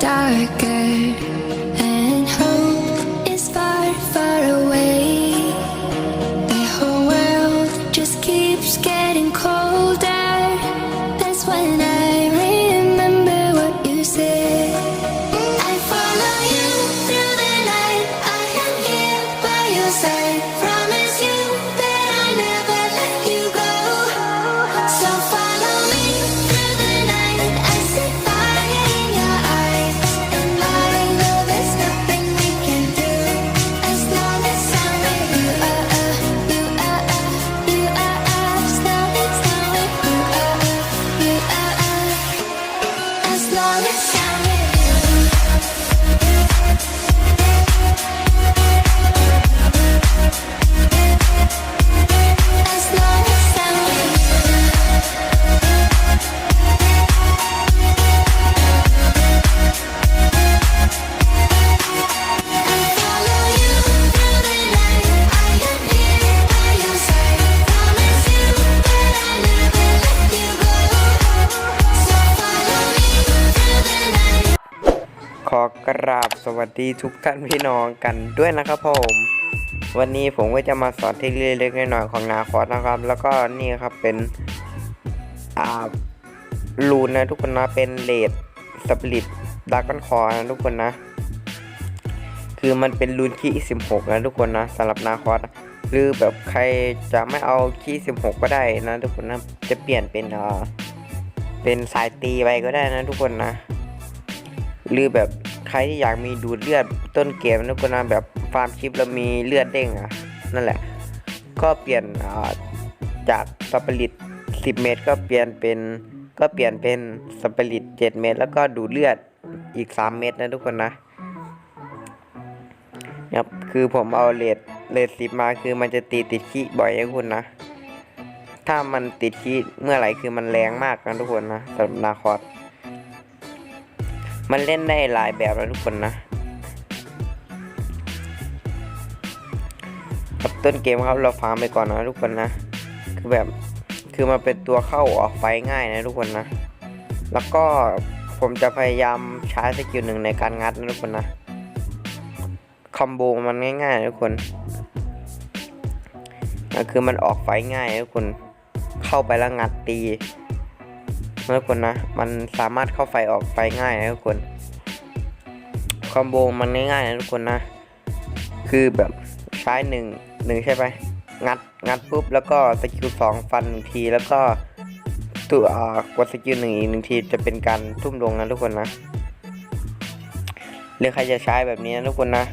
dark กราบสวัสดีทุกท่านพี่น้องกันด้วยนะครับผม วันนี้ผมก็จะมาสอนเทคนิคเล็กๆหน้อยๆของนาคอสนะครับ แล้วก็นี่ครับเป็นอ่าลูนนะทุกคนนะเป็นเลดสปริตดากอนคอนะทุกคนนะ คือมันเป็นรูนคี16 นะทุกคนนะสำหรับนาคอสหรือแบบใครจะไม่เอาคี16 ก็ได้นะทุกคนนะจะเปลี่ยนเป็นอ่าเป็นสายตีไปก็ได้นะทุกคนนะ หรือแบบ ใครที่อยากมีดูดเลือดต้นเกมนะทุกคนนะแบบฟาร์มชิปแล้วมีเลือดเด้งอะนั่นแหละ ก็เปลี่ยนจากสปริต10 เมตร ก็เปลี่ยนเป็นก็เปลี่ยนเป็นสปริต7 เมตร แล้วก็ดูดเลือดอีก 3 เมตรนะทุกคนนะครับคือผมเอาเลดเลดสิบมาคือมันจะตีติดขี้บ่อยนะคุณนะ ถ้ามันติดขี้เมื่อไหร่คือมันแรงมากนะทุกคนนะสำหรับนาคอส มันเล่นได้หลายแบบนะทุกคนนะครับต้นเกมครับเราฟาร์มไปก่อนนะทุกคนนะ คือแบบคือมันเป็นตัวเข้าออกไฟง่ายนะทุกคนนะ แล้วก็ผมจะพยายามใช้สกิลหนึ่งในการงัดนะทุกคนนะ คอมโบมันง่ายๆนะทุกคนคือมันออกไฟง่ายนะทุกคน เข้าไปแล้วงัดตี นะทุกคนนะ มันสามารถเข้าไฟออกไฟง่ายนะทุกคนคอมโบมันง่ายๆนะทุกคนนะ คือแบบใช้หนึ่งหนึ่งใช่ไหมงัดงัดปุ๊บแล้วก็สกิลสองฟันหนึ่งทีแล้วก็ตัวอ่ากดสกิลหนึ่งอีกหนึ่งทีจะเป็นการทุ่มลงนะทุกคนนะหรือใครจะใช้แบบนี้นะทุกคนนะ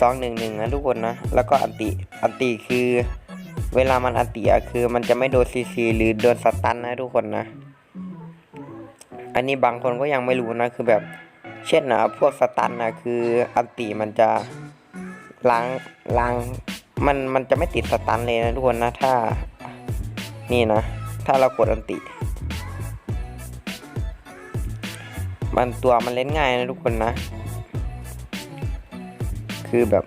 สองหนึ่งหนึ่งนะทุกคนนะ แล้วก็อันติอันติคือ เวลามันอันติอะคือมันจะไม่โดนซีซีหรือโดนสตันนะทุกคนนะ อันนี้บางคนก็ยังไม่รู้นะคือแบบเช่นนะพวกสตันนะคืออันติมันจะล้างล้างมันมันจะไม่ติดสตันเลยนะทุกคนนะถ้านี่นะ ถ้าเรากดอันติ มันตัวมันเล่นง่ายนะทุกคนนะ คือแบบ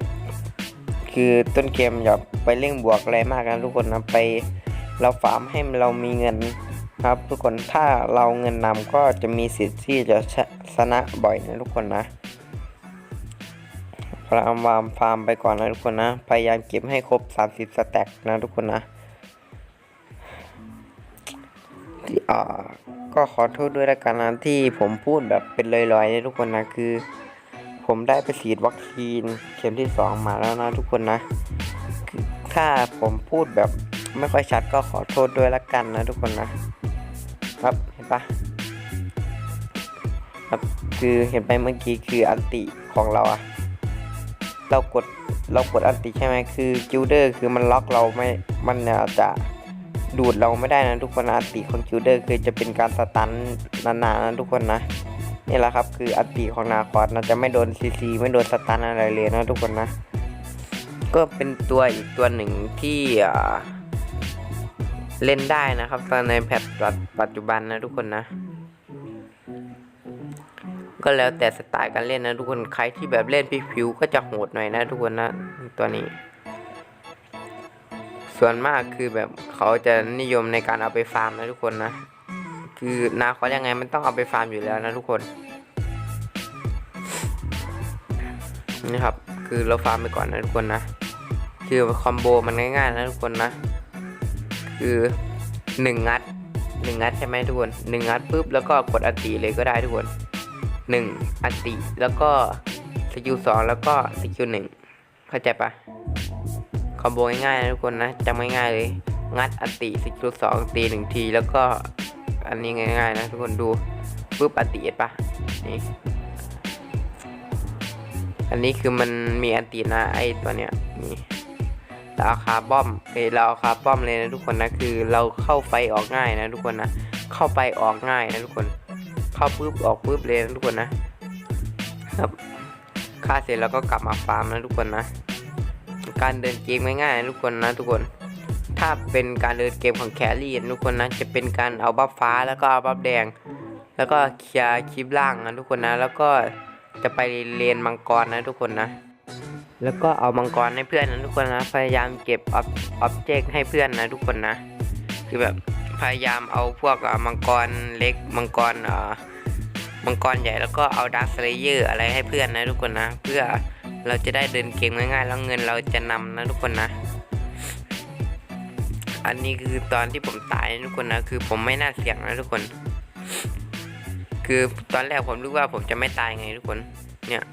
คือต้นเกมอย่าไปเร่งบวกอะไรมากนะทุกคนนะไป เราฟาร์มให้เรามีเงิน ครับทุกคนถ้าเราเงินนำก็จะมีสิทธิ์ที่จะชนะบ่อยนะทุกคนนะเราเอาวามฟาร์มไปก่อนนะทุกคนนะ พยายามเก็บให้ครบ 30 สแต็กนะทุกคนนะที่อ่าก็ขอโทษด้วยละกันนะที่ผมพูดแบบเป็นลอยๆนะทุกคนนะคือ ผมได้ไปฉีดวัคซีนเข็มที่ 2 มาแล้วนะทุกคนนะ ถ้าผมพูดแบบไม่ค่อยชัดก็ขอโทษด้วยละกันนะทุกคนนะ ครับเห็นปะครับคือเห็นไปเมื่อกี้คืออันติของเราอะเรากดเรากดอันติใช่ไหมคือจิวเดอร์คือมันล็อกเราไม่มันจะดูดเราไม่ได้นะทุกคนอันติของจิวเดอร์คือจะเป็นการสตันนานๆนะทุกคนนะนี่แหละครับคืออันติของนาคอสนะจะไม่โดนซีซีไม่โดนสตันอะไรเลยนะทุกคนนะ ก็เป็นตัวอีกตัวหนึ่งที่อ่า เล่นได้นะครับตอนในแพทปัจจุบันนะทุกคนนะ ก็แล้วแต่สไตล์การเล่นนะทุกคนใครที่แบบเล่นผิวๆก็จะโหดหน่อยนะทุกคนนะตัวนี้ ส่วนมากคือแบบเขาจะนิยมในการเอาไปฟาร์มนะทุกคนนะ คือนาคอยังไงมันต้องเอาไปฟาร์มอยู่แล้วนะทุกคนนี่ครับคือเราฟาร์มไปก่อนนะทุกคนนะ คือคอมโบมันง่ายๆนะทุกคนนะ คือหนึ่งงัดหนึ่งงัดใช่ไหมทุกคนหนึ่งงัดปุ๊บแล้วก็กดอัติเลยก็ได้ทุกคนหนึ่งอัติแล้วก็สกิลสองแล้วก็สกิลหนึ่งเข้าใจปะคอมโบง่ายๆนะทุกคนนะจำง่ายๆเลย งัดอัติสกิลสองตีหนึ่งที แล้วก็อันนี้ง่ายๆนะทุกคนดูปุ๊บอัติปะนี่อันนี้คือมันมีอันตินะไอตัวเนี้ยนี่ เราเอาคาร์บอมเอ้ยเราเอาคาร์บอมเลยนะทุกคนนะคือเราเข้าไฟออกง่ายนะทุกคนนะเข้าไปออกง่ายนะทุกคน เข้าปุ๊บออกปุ๊บเลยนะทุกคนนะครับค่าเสร็จแล้วก็กลับมาฟาร์มนะทุกคนนะ การเดินเกมง่ายๆนะทุกคนนะทุกคนถ้าเป็นการเดินเกมของแครี่นะทุกคนนะจะเป็นการเอาบัฟฟ้าแล้วก็เอาบัฟแดง แล้วก็เคลียร์คลิปล่างนะทุกคนนะ แล้วก็จะไปเรียนมังกรนะทุกคนนะ แล้วก็เอามังกรให้เพื่อนนะทุกคนนะพยายามเก็บออบเจกต์ให้เพื่อนนะทุกคนนะ คือแบบพยายามเอาพวกอะมังกรเล็กมังกรอ่ามังมังกรใหญ่แล้วก็เอาดาร์คสเลเยอร์อะไรให้เพื่อนนะทุกคนนะ เพื่อเราจะได้เดินเกมง่ายๆแล้วเงินเราจะนำนะทุกคนนะ อันนี้คือตอนที่ผมตายนะทุกคนนะคือผมไม่น่าเสี่ยงนะทุกคน คือตอนแรกผมรู้ว่าผมจะไม่ตายไงทุกคน เนี่ย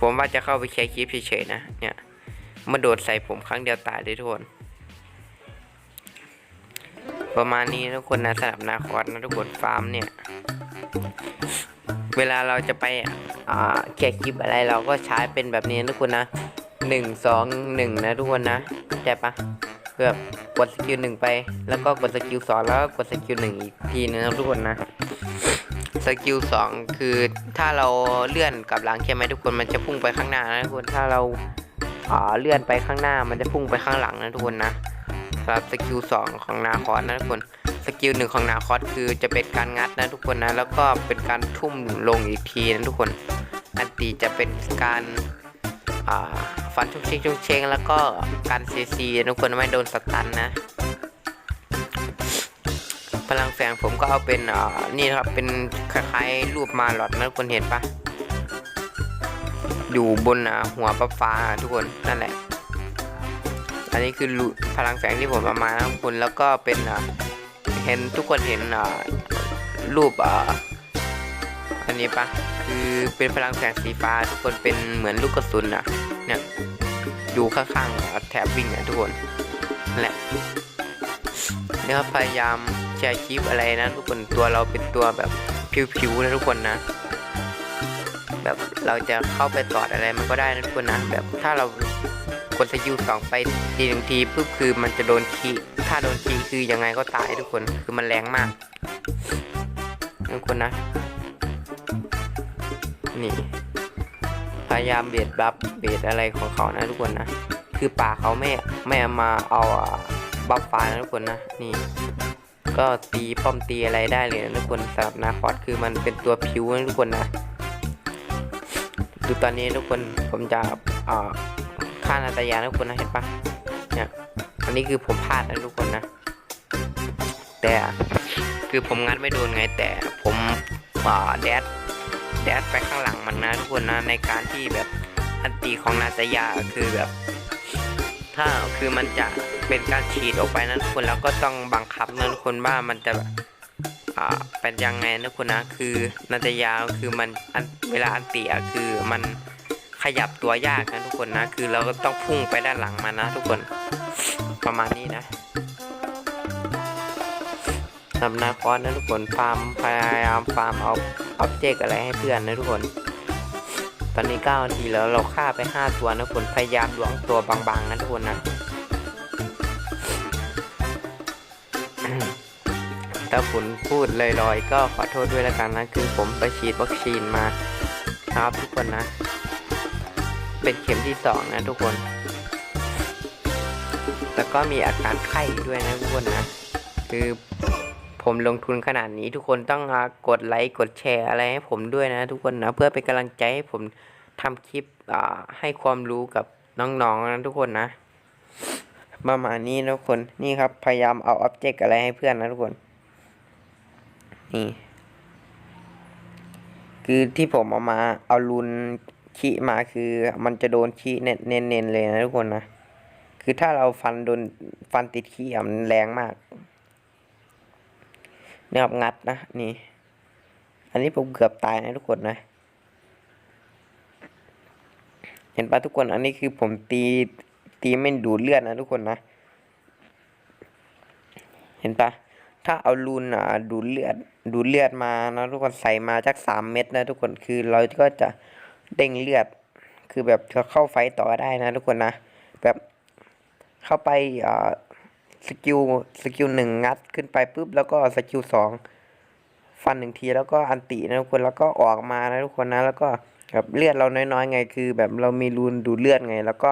ผมว่าจะเข้าไปแชร์คลิปเฉยๆนะเนี่ยมาโดดใส่ผมครั้งเดียวตายเลยทุกคนประมาณนี้ทุกคนนะสำหรับนาคอสนะทุกคนฟาร์มเนี่ย เวลาเราจะไปอ่าแกะคลิปอะไรเราก็ใช้เป็นแบบนี้นะทุกคนนะหนึ่งสองหนึ่งนะทุกคนนะเข้าใจปะเพื่อกดสกิลหนึ่งไป แล้วก็กดสกิลสองแล้วก็กดสกิลหนึ่งอีกทีนึงนะทุกคนนะ สกิลสองคือถ้าเราเลื่อนกลับหลังใช่ไหมทุกคนมันจะพุ่งไปข้างหน้านะทุกคนถ้าเราอ่าเลื่อนไปข้างหน้ามันจะพุ่งไปข้างหลังนะทุกคนนะสำหรับสกิลสองของนาคอสนะทุกคนสกิลหนึ่งของนาคอสคือจะเป็นการงัดนะทุกคนนะแล้วก็เป็นการทุ่มลงอีกทีนะทุกคน อันตีจะเป็นการฟันชุกเชงชุกเชงแล้วก็การซีซีทุกคนไม่โดนสตันนะ พลังแฝงผมก็เอาเป็นอ่านี่ครับเป็นคล้ายๆรูปมาหลอดนะทุกคนเห็นปะอยู่บนหัวปลาฟ้าทุกคนนั่นแหละ อันนี้คือพลังแฝงที่ผมเอามานะทุกคนแล้วก็เป็นเห็นทุกคนเห็นรูปอ,อันนี้ปะคือเป็นพลังแฝงสีฟ้าทุกคนเป็นเหมือนลูกกระสุนอะเนี่ยอยู่ข้างๆแถบวิ่งอะทุกคนนั่นแหละนี่ครับพยายาม แชร์คลิปอะไรนะทุกคนตัวเราเป็นตัวแบบผิวๆนะทุกคนนะ แบบเราจะเข้าไปตอดอะไรมันก็ได้นะทุกคนนะ แบบถ้าเรากดสกิลสองไปทีหนึ่งทีปุ๊บคือมันจะโดนคีถ้าโดนคีคือยังไงก็ตายทุกคนคือมันแรงมากทุกคนนะ นี่ พยายามเบียดบัฟเบียดอะไรของเขานะทุกคนนะ คือป่าเขาไม่ไม่เอามาเอาบัฟฟ้านะทุกคนนะ นี่ ก็ตีป้อมตีอะไรได้เลยนะทุกคนสำหรับนาคอสคือมันเป็นตัวผิวนะทุกคนนะดูตอนนี้ทุกคนผมจะอ่าฆ่านาตายาทุกคนนะเห็นปะเนี่ยอันนี้คือผมพลาดนะทุกคนนะ แต่คือผมงัดไม่โดนไงแต่ผมอ่าแดดแดดไปข้างหลังมันนะทุกคนนะในการที่แบบอันตีของนาตายาคือแบบ ถ้าคือมันจะเป็นการฉีดออกไปนะทุกคนแล้วก็ต้องบังคับนะทุกคนว่ามันจะอ่าเป็นยังไงนะทุกคนนะคือนาตยาคือมันอันเวลาอันตีอะคือมันขยับตัวยากนะทุกคนนะ คือเราก็ต้องพุ่งไปด้านหลังมันนะ ทุกคนประมาณนี้นะทำนาคอนนะทุกคนฟาร์มพยายามฟาร์มเอาเอาเจกต์อะไรให้เพื่อนนะทุกคน อนนี้9นาทีแล้วเราฆ่าไป 5 ตัวนะทุกคนพยายามล้วงตัวบางๆนะทุกคนนะถ้าผมพูดลอยๆ ก็ขอโทษด้วยแล้วกันนะคือผมไปฉีดวัคซีนมาครับทุกคนนะ เป็นเข็มที่สองนะทุกคน แล้วก็มีอาการไข้ด้วยนะทุกคนนะ คือ ผมลงทุนขนาดนี้ ทุกคนต้องกดไลค์กดแชร์อะไรให้ผมด้วยนะทุกคนนะเพื่อเป็นกำลังใจให้ผมทำคลิปให้ความรู้กับน้องๆนะทุกคนนะประมาณนี้นะทุกคนนี่ครับพยายามเอาอ็อบเจกต์อะไรให้เพื่อนนะทุกคน นี่ คือที่ผมเอามาเอารุนขี้มาคือ มันจะโดนขี้เน้นเนนๆเลยนะทุกคนนะคือถ้าเราฟันโดนฟันติดขี้อะมันแรงมาก นี่ยครับงัดนะนี่ อันนี้ผมเกือบตายนะทุกคนนะ เห็นปะทุกคนอันนี้คือผมตีตีไม่ดูดเลือดนะทุกคนนะ เห็นปะถ้าเอารูนอะดูดเลือดดูดเลือดมานะทุกคนใส่มาจากสามเม็ดนะทุกคนคือเราก็จะเด้งเลือด คือแบบจะเข้าไฟต่อได้นะทุกคนนะ แบบเข้าไปอ่า สกิลสกิลหนึ่งงัดขึ้นไปปุ๊บแล้วก็สกิลสองฟันหนึ่งทีแล้วก็อันตินะทุกคนแล้วก็ออกมานะทุกคนนะ แล้วก็แบบเลือดเราน้อยๆไงคือ แบบเรามีรูนดูเลือดไง แล้วก็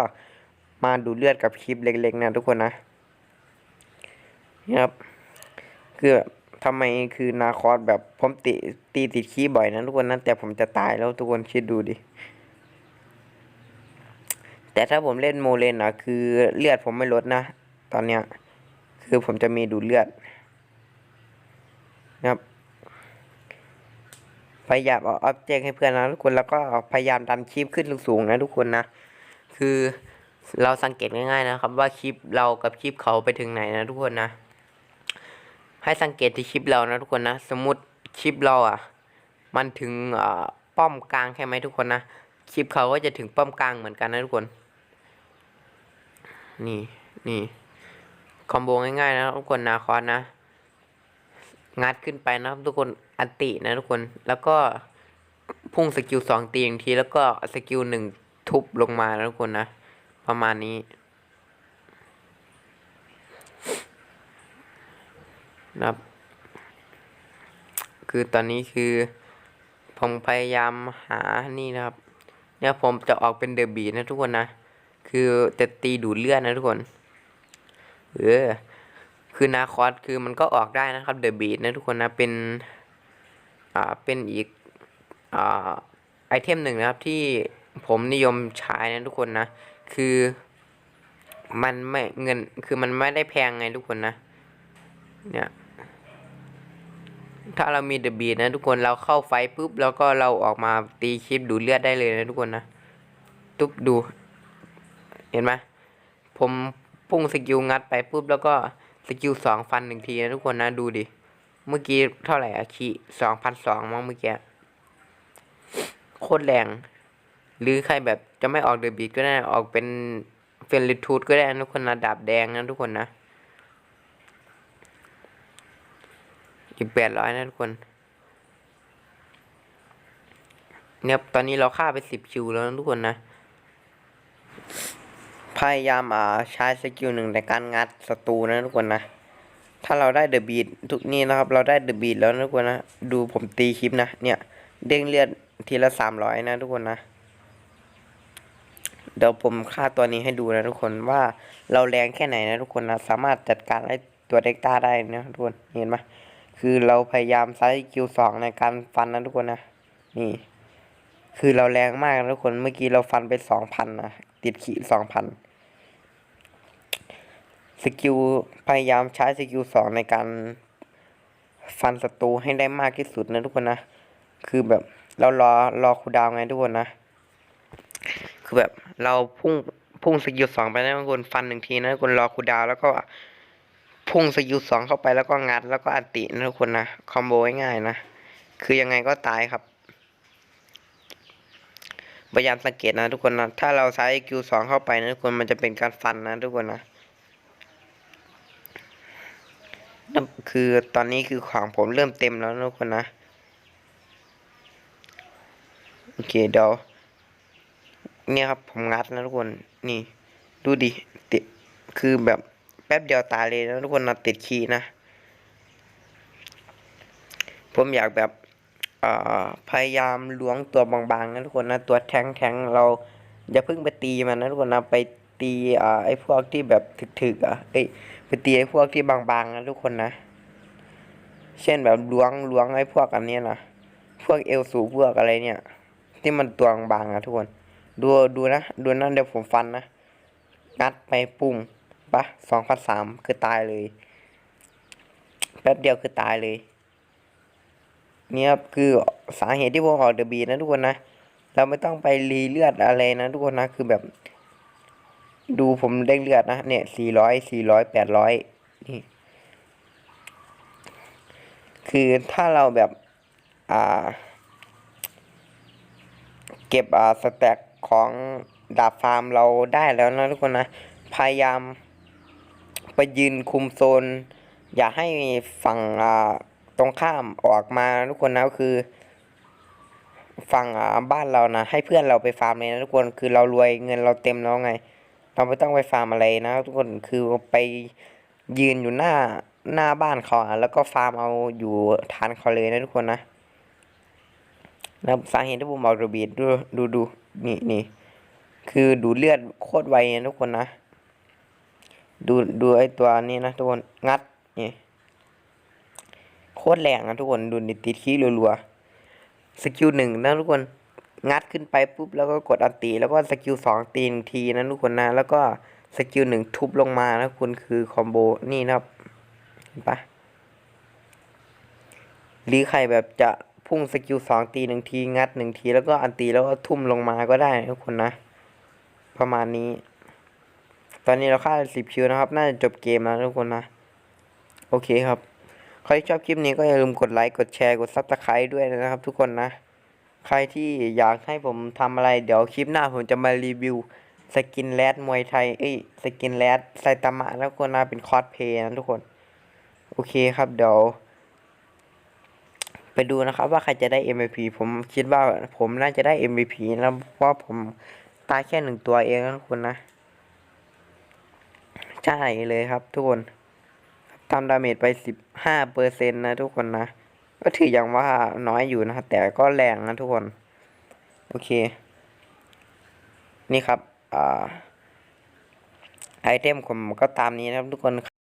มาดูเลือดกับคลิปเล็กๆนะทุกคนนะนี่ครับคือแบบทำไมคือนาคอสแบบผมติตีติดขี้บ่อยนะทุกคนนะแต่ผมจะตายแล้วทุกคนคิดดูดิแต่ถ้าผมเล่นโมเลนอะคือเลือดผมไม่ลดนะ ตอนเนี้ย คือผมจะมีดูดเลือดนะครับ พยายามเอาออบเจกต์ให้เพื่อนนะทุกคนแล้วก็พยายามดันคลิปขึ้นสูงๆนะทุกคนนะ คือเราสังเกตง่ายๆนะครับ ว่าคลิปเรากับคลิปเขาไปถึงไหนนะทุกคนนะ ให้สังเกตที่คลิปเรานะทุกคนนะ สมมติคลิปเราอะ มันถึงเอ่อป้อมกลางใช่ไหมทุกคนนะ คลิปเขาก็จะถึงป้อมกลางเหมือนกันนะทุกคน นี่นี่ คอมโบง่ายๆนะทุกคนนาคอสนะ งัดขึ้นไปนะครับทุกคนอันตินะทุกคน แล้วก็พุ่งสกิลสองตีอย่างทีแล้วก็สกิลหนึ่งทุบลงมานะทุกคนนะ ประมาณนี้ นะครับ คือตอนนี้คือผมพยายามหานี่นะครับ เนี่ยผมจะออกเป็นเดอะบีนะทุกคนนะ คือจะตีดูดเลือดนะทุกคน เออ คือนาคอสคือมันก็ออกได้นะครับเดอะบีนะทุกคนนะ เป็น อ่า เป็นอีก อ่า ไอเทมหนึ่งนะครับที่ผมนิยมใช้นะทุกคนนะ คือมันไม่เงินคือมันไม่ได้แพงไงทุกคนนะ เนี่ย ถ้าเรามีเดอะบีนะทุกคนเราเข้าไฟปุ๊บ แล้วก็เราออกมาตีคลิปดูเลือดได้เลยนะทุกคนนะ ตุ๊บดู เห็นไหมผม พุ่งสกิลงัดไปปุ๊บแล้วก็สกิลสองฟันหนึ่งทีนะทุกคนนะดูดิ เมื่อกี้เท่าไหร่อะคีสองพันสองมั้งเมื่อกี้ โคตรแรง หรือใครแบบจะไม่ออกเดอะบีก็ได้ออกเป็นเฟรนลิทูดก็ได้นะทุกคนนะดาบแดงนะทุกคนนะ อีกแปดร้อยนะทุกคน เนี่ยตอนนี้เราฆ่าไปสิบคิวแล้วนะทุกคนนะ พยายามอ่าใช้สกิลหนึ่งในการงัดศัตรูนะทุกคนนะ ถ้าเราได้เดอะบีททุกนี้นะครับ เราได้เดอะบีทแล้วนะทุกคนนะ ดูผมตีคลิปนะ เนี่ย เด้งเลือดทีละสามร้อยนะทุกคนนะ เดี๋ยวผมฆ่าตัวนี้ให้ดูนะทุกคนว่าเราแรงแค่ไหนนะทุกคนนะ สามารถจัดการไอ้ตัวเด็กตาได้นะทุกคนเห็นไหมคือเราพยายามใช้คิวสองในการฟันนะทุกคนนะ นี่ คือเราแรงมากนะทุกคนเมื่อกี้เราฟันไปสองพันนะติดขีสองพัน สกิลพยายามใช้สกิลสองในการฟันศัตรูให้ได้มากที่สุดนะทุกคนนะ คือแบบเรารอรอคูดาวไงทุกคนนะ คือแบบเราพุ่งพุ่งสกิลสองไปนะทุกคนฟันหนึ่งทีนะทุกคนรอคูดาวแล้วก็พุ่งสกิลสองเข้าไปแล้วก็งัดแล้วก็อันตินะทุกคนนะคอมโบง่ายๆนะ คือยังไงก็ตายครับพยายามสังเกตนะทุกคนนะ ถ้าเราใช้คิวสองเข้าไปนะทุกคนมันจะเป็นการฟันนะทุกคนนะนั่น คือตอนนี้คือของผมเริ่มเต็มแล้วนะทุกคนนะ โอเคเดี๋ยวเนี่ยครับผมงัดนะทุกคนนี่ดูดิติดคือแบบแป๊บเดียวตายเลยนะทุกคนนะติดคีนะ ผมอยากแบบพยายามล้วงตัวบางๆนะทุกคนนะตัวแทงแทงเราอย่าเพิ่งไปตีมันนะทุกคนนะไปตีอ่าไอ้พวกที่แบบถึกๆอะเอ้ ไปตีไอ้พวกที่บางๆนะทุกคนนะ เช่นแบบล้วงล้วงไอ้พวกอันเนี้ยนะพวกเอลสูพวกอะไรเนี่ย ที่มันตัวบางๆอะทุกคน ดูดูนะ ดูนะเดี๋ยวผมฟันนะงัดไปปุ่งปะสองพันสามคือตายเลยแป๊บเดียวคือตายเลย เนี่ยครับคือสาเหตุที่ผมออกเดอะบีนะทุกคนนะ เราไม่ต้องไปรีเลือดอะไรนะทุกคนนะ คือแบบ ดูผมเด้งเลือดนะเนี่ยสี่ร้อยสี่ร้อยแปดร้อยนี่คือถ้าเราแบบอ่า เก็บอ่าสแต็กของดาบฟาร์มเราได้แล้วนะทุกคนนะ พยายามไปยืนคุมโซน อย่าให้ฝั่งอ่าตรงข้ามออกมาทุกคนนะก็คือ ฝั่งอ่าบ้านเรานะ ให้เพื่อนเราไปฟาร์มเลยนะทุกคนคือเรารวยเงินเราเต็มแล้วไง เราไม่ต้องไปฟาร์มอะไรนะ ทุกคนคือไปยืนอยู่หน้าหน้าบ้านเขาแล้วก็ฟาร์มเอาอยู่ทานเขาเลยนะทุกคนนะแล้วสาเหตุที่ผมเอาระเบียดดูดูดูนี่นี่คือดูเลือดโคตรไวนะทุกคนนะ ดูดูไอตัวนี้นะทุกคนงัดนี่โคตรแรงนะทุกคนดูดิติดขี้รัวๆสกิลหนึ่งนะทุกคน งัดขึ้นไปปุ๊บแล้วก็กดอันตีแล้วก็สกิลสองตีหนึ่งทีนะทุกคนนะแล้วก็สกิลหนึ่งทุบลงมานะคุณคือคอมโบนี่นะครับเห็นปะหรือใครแบบจะพุ่งสกิลสองตีหนึ่งทีงัดหนึ่งทีแล้วก็อันตีแล้วก็ทุ่มลงมาก็ได้นะทุกคนนะ ประมาณนี้ ตอนนี้เราค่าสิบคิวนะครับ น่าจะจบเกมแล้วทุกคนนะ โอเคครับ ใครชอบคลิปนี้ก็อย่าลืมกดไลค์กดแชร์กดซับสไครต์ด้วยนะครับทุกคนนะ ใครที่อยากให้ผมทำอะไรเดี๋ยวคลิปหน้าผมจะมารีวิวสกินแรดมวยไทย เอ้ย สกินแรดไซตามะแล้วคนนะเป็นคอสเพย์นะทุกคน โอเคครับเดี๋ยว ไปดูนะครับว่าใครจะได้ MVP ผมคิดว่าผมน่าจะได้ MVP นะเพราะผมตายแค่หนึ่งตัวเองนะทุกคนนะ ใช่เลยครับทุกคนทำดาเมจไปสิบห้าเปอร์เซ็นต์นะทุกคนนะ ก็ถืออย่างว่าน้อยอยู่นะครับแต่ก็แรงนะทุกคน โอเค นี่ครับอไอเทมผมก็ตามนี้นะครับทุกคน